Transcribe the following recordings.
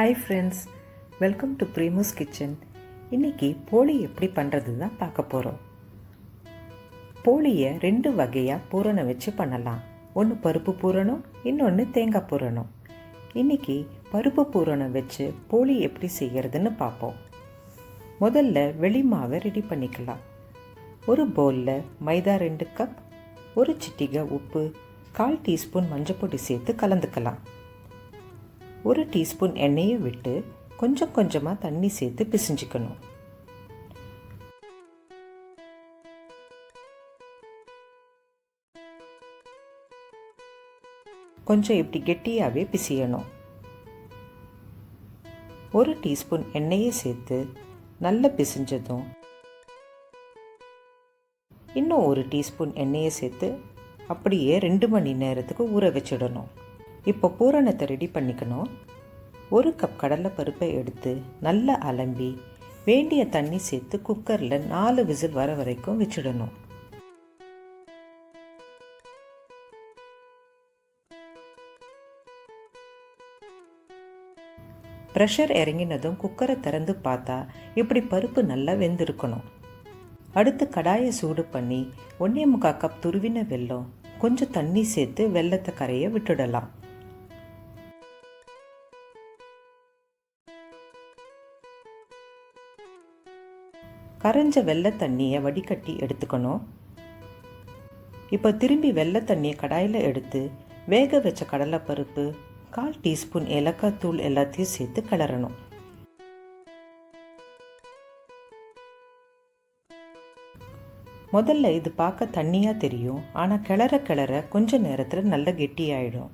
Hi friends welcome to ப்ரீமூஸ் kitchen இன்றைக்கி போளி எப்படி பண்ணுறது தான் பார்க்க போகிறோம் போளியை ரெண்டு வகையாக பூரணம் வச்சு பண்ணலாம். ஒன்று பருப்பு பூரணம் இன்னொன்று தேங்காய் பூரணம். இன்றைக்கி பருப்பு பூரணம் வச்சு போளி எப்படி செய்கிறதுன்னு பார்ப்போம். முதல்ல வெளி மாவை ரெடி பண்ணிக்கலாம். ஒரு பவுலில் மைதா ரெண்டு கப் ஒரு சிட்டிகை உப்பு கால் டீஸ்பூன் மஞ்சப்பொடி சேர்த்து கலந்துக்கலாம். ஒரு டீஸ்பூன் எண்ணெயை விட்டு கொஞ்சம் கொஞ்சமாக தண்ணி சேர்த்து பிசிஞ்சிக்கணும். கொஞ்சம் இப்படி கெட்டியாகவே பிசியணும். ஒரு டீஸ்பூன் எண்ணெயை சேர்த்து நல்லா பிசிஞ்சதும் இன்னும் ஒரு டீஸ்பூன் எண்ணெயை சேர்த்து அப்படியே ரெண்டு மணி நேரத்துக்கு ஊற வச்சிடணும். இப்போ பூரணத்தை ரெடி பண்ணிக்கணும். ஒரு கப் கடலை பருப்பை எடுத்து நல்லா அலம்பி வேண்டிய தண்ணி சேர்த்து குக்கரில் நாலு விசில் வர வரைக்கும் வச்சிடணும். ப்ரெஷர் இறங்கினதும் குக்கரை திறந்து பார்த்தா இப்படி பருப்பு நல்லா வெந்திருக்கணும். அடுத்து கடாயை சூடு பண்ணி ஒன்றே முக்கால் கப் துருவின வெல்லம் கொஞ்சம் தண்ணி சேர்த்து வெள்ளத்தை கரையை விட்டுடலாம். கரைஞ்ச வெள்ளை தண்ணியை வடிகட்டி எடுத்துக்கணும். இப்போ திரும்பி வெள்ளை தண்ணியை கடாயில் எடுத்து வேக வச்ச கடலைப்பருப்பு கால் டீஸ்பூன் ஏலக்காய் தூள் எல்லாத்தையும் சேர்த்து கிளறணும். முதல்ல இது பார்க்க தண்ணியாக தெரியும். ஆனால் கிளற கிளற கொஞ்ச நேரத்தில் நல்ல கெட்டியாயிடும்.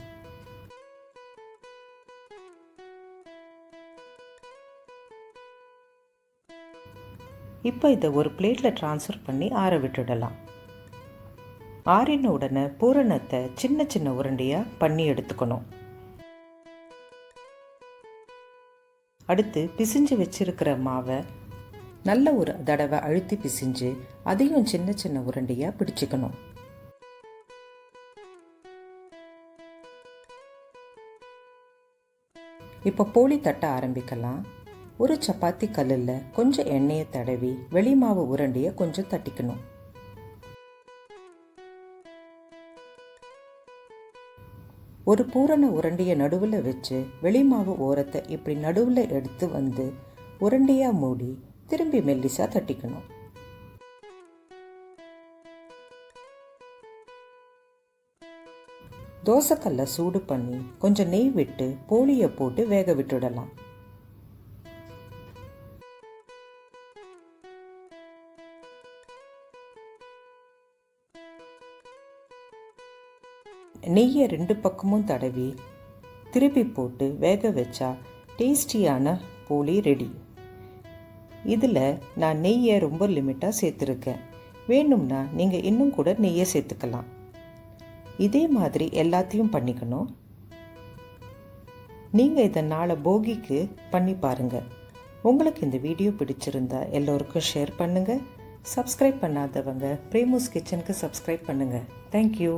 இப்போ இதை ஒரு பிளேட்டில் ட்ரான்ஸ்ஃபர் பண்ணி ஆற விட்டுடலாம். ஆறின உடனே பூரணத்தை சின்ன சின்ன உருண்டையாக பண்ணி எடுத்துக்கணும். அடுத்து பிசிஞ்சு வச்சிருக்கிற மாவை நல்ல ஒரு தடவை அழுத்தி பிசிஞ்சு அதையும் சின்ன சின்ன உருண்டையாக பிடிச்சிக்கணும். இப்போ போலி தட்ட ஆரம்பிக்கலாம். ஒரு சப்பாத்தி கல்லில் கொஞ்சம் எண்ணெயை தடவி வெளிமாவு உருண்டையை கொஞ்சம் தட்டிக்கணும். ஒரு பூரண உருண்டையை நடுவில் வச்சு வெளிமாவு ஓரத்தை இப்படி நடுவில் எடுத்து வந்து உருண்டையாக மூடி திரும்பி மெல்லிசாக தட்டிக்கணும். தோசைக்கல்லை சூடு பண்ணி கொஞ்சம் நெய் விட்டு போலியை போட்டு வேக விட்டுடலாம். நெய்யை ரெண்டு பக்கமும் தடவி திருப்பி போட்டு வேக வச்சா டேஸ்டியான போலி ரெடி. இதில் நான் நெய்யை ரொம்ப லிமிட்டாக சேர்த்துருக்கேன். வேணும்னா நீங்கள் இன்னும் கூட நெய்யை சேர்த்துக்கலாம். இதே மாதிரி எல்லாத்தையும் பண்ணிக்கணும். நீங்கள் இதை நாளை போகிக்கு பண்ணி பாருங்கள் உங்களுக்கு இந்த வீடியோ பிடிச்சிருந்தா எல்லோருக்கும் ஷேர் பண்ணுங்கள் சப்ஸ்கிரைப் பண்ணாதவங்க பிரேமூஸ் கிச்சனுக்கு சப்ஸ்கிரைப் பண்ணுங்கள் தேங்க்யூ